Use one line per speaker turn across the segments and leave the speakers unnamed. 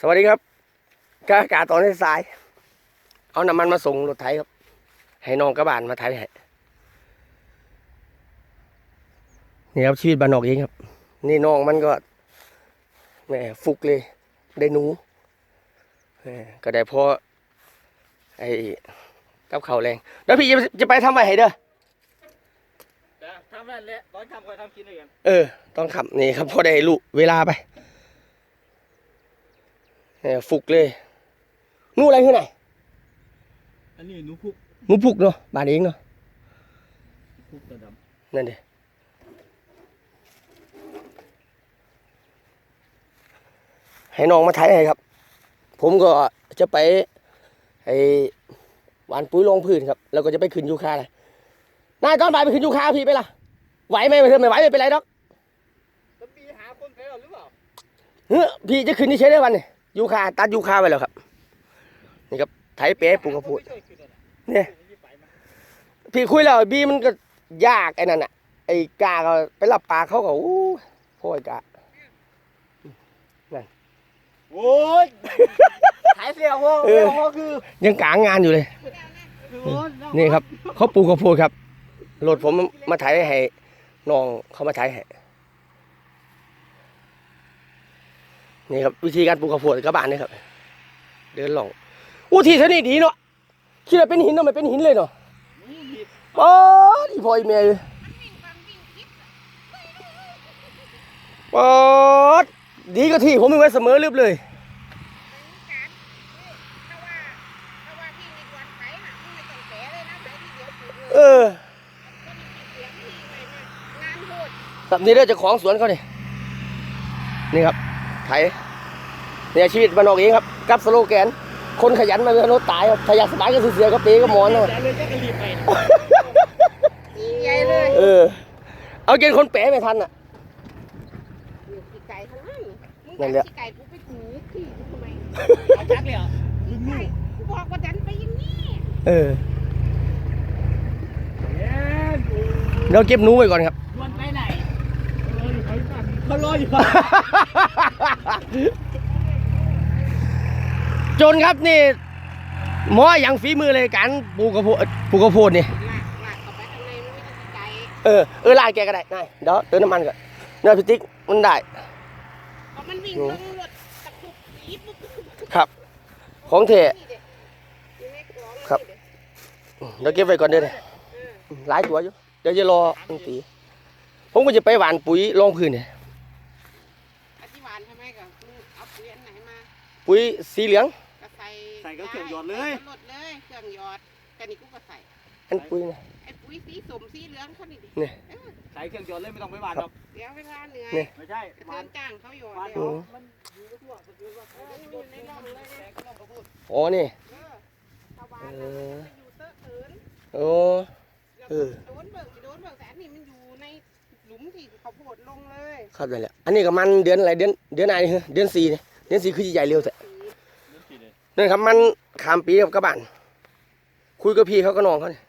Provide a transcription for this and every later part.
สวัสดีครับกอากาศตอนสายๆเอาน้ำมันมาส่งรถไถครับ ให้น้องกระบานมาไถให้นี่ครับชีวิตบ้านนอกเองครับ นี่น้องมันก็แหมฟุกเลย ได้หนูแหมก็ได้พอไอ้กับเขาวแรงแล้วพี่จะจะไปทำไมให้เด้อ
แต่ทำนั่นแหละตอนทำคอยทำกินด้วยกัน
เออ ต้องขับนี่ครับพอได้รู้เวลาไปเนี่ย ฟุกเลยนู่อะไรขึ้นไหน
อันนี้หนูพุก
หมูฟุกเนาะบ้านเองเนาะ
พุกตัวด
นั่นดิให้น้องมาไถให้ครับ ผมก็จะไปไอ้หวานปุ๋ยลงพื้นครับ แล้วก็จะไปขึ้นยูคาเลยนายตอนบ่ายไปขึ้นยูคาพี่ไปล่ะไหวไหมไม่เธอไม่ไหวไม่เป็นไรดอกำ
ต้องมีหาคนไปหรือเปล่า
เฮ้ยพี่จะขึ้นที่ใช้ได้วันนี่ยู คาตัดยูคาไปแล้วครับ นี่ครับไถเป๊ะปลูกกระพูดเนี่ยพี่คุยแล้วไอ้บีมันก็ยากไอ้นั่นอะไอ้กาก็ไปรับปลาเขาก็อู้โพ่อยกา
โอ้ยขายเสียโว้
เออ
โว้คือ
ยังกลางงานอยู่เลย
โอ้ย
นี่ครับ เขาปลูกกระพูดครับรถผมมาไถให้น้องเขามาไถให้ นี่ครับวิธีการปลูกกระพูดกระบานนี่ครับ เดินหลงอู้ที่เท่านี้ดีเนาะคิดว่าเป็นหินเนาะไมันเป็นหินเลยเนาะป๊อดอีพอยเมยเลยป๊อดดีก็ที่ผมมีไว้เสมอลืบเลยเออแบบนี้เราจะของสวนเขาเนี่ยนี่ครับ ไถเนี่ยชีวิตบ้านนอกเองครับ กับสโลแกน คนขยันไมันเป็นรถตายครับถ้าอยากสบายก็เสือๆก็เปก็หมอนนะ
แต่เลยจะกระลีบไป
ใหญ่เลย
เออ เอาเกณฑ์คนแปะไม่ทันอะ
ขี้ไก่ทั้งนั้นมึง
นั่นแหละ
ขี้ไก่กูไปถูขี้กูทำไม
เอาจักเลยเหรอมึง
ใช่กูบอกว่าดันไปอย่างนี้
เออ
เย้ดู
เดี๋ยวเก็บหนูไว้ก่อนครับ
ชวนไปไหนเขารออยู่บ้าน
จนครับนี่หมออย่างฝีมือเลยการปลูกกระโพดปลูกกระโพดนี่
ลากลากเข้าไปข้างในมันไม่ได้ขี้ไก่
เออเออลายแกก็ได้นายเดี๋ยวเติมน้ำมันก่อนเนื้อพิติกมันได้
พอมันวิ่งลงรถตะคุบปี๊บปุ๊บปุ๊บปุ๊บ
ครับ ของเท
นี่เด็กอยู่ในกล่อง
ครับ
นี่เด็ก
เดี๋ยวเก็บไว้ก่อนเด้อเนี่ย
เออ
หลายตัวอยู่เดี๋ยวจะรอมันตีผมก็จะไปหวานปุ๋ยรองพื้นเนี่ย
อธิบายใช่ไหมกับมึงเอาเปลี่ยนไหนมา
ปุ๋ยสีเหลือง
ก็ใส่
ใส่ก็เครื่องหยอดเลย
ใส่ก็หดเลยเครื่องหยอดกันนี่กูก็ใส่
อันปุ๋ยนะ
ไอ้ปุ๋ยสีสมสีเหลืองเขานี่ดิ
นี่
เออ
ใส่เครื่องจอดเลยไม่ต้องไปหวานหรอก
เดี๋ยวเวลาเหนื่อย
นี่
ไม่ใช่
กระ
หวา
เทิ
น
นจ้างเขาหยอด
หวาน
เดี๋ยว
เอามันอยู่ทั่วมันอยู่ว่า
เออมันอยู่ในร่องเลยเนี่ย
ต้องกระพูด
อ๋อนี่
เออชาวบ้าน
เอ
น่ะ
อ
มันอยู่เตอะเถิน
โอ้
แล้ว
เออ
โดนเบิกโดนเบิกแต่อันนี้มันอยู่ในหลุมที่เขาโพดลงเลย
ครับนั่นแหละ อันนี้ก็มันเดือนอะไรเดือนเดือนไหนนี่เหรอเดือนสี่เนี่ย เดือนสีคือใหญ่เร็วแต่
สี
นั่นครับมันขามปีกับกระบานคุยกับพี่เขาก็นองเขาเนี่ย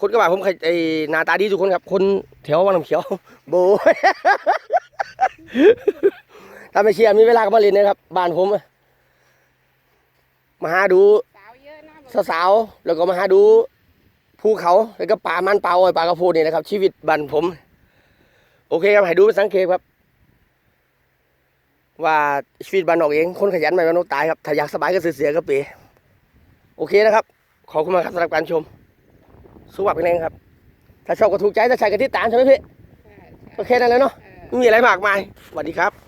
คนกระบาผมเคยไอนาตาดีทุกคนครับ คนแถววังน้ำเขียว โบถ้าไม่เชียร์มีเวลาก็มาเล่นนะครับบ้านผมมาหาดู
สาว
ๆแล้วก็มาหาดูภูเขาแล้วก็ป่ามันป่าอ้อยป่ากระพดนี่นะครับ ชีวิตบ้านผม โอเคครับให้ดูเป็นสังเกตครับ ว่าชีวิตบ้านนอกเอง คนขยันไม่มนุษย์ตายครับถ้าอยากสบายก็เสียๆก็เปโอเคนะครับ ขอบคุณมากครับสำหรับการชมสุขภาพแข็งแรงครับ ถ้าชอบก็ถูกใจถ้าใช่ก็ติดตามใช่ไหมพี่
ใช่ใช่
โอเคนั่นแหละเนาะ
เออ
ไม่มีอะไรมากมายสวัสดีครับ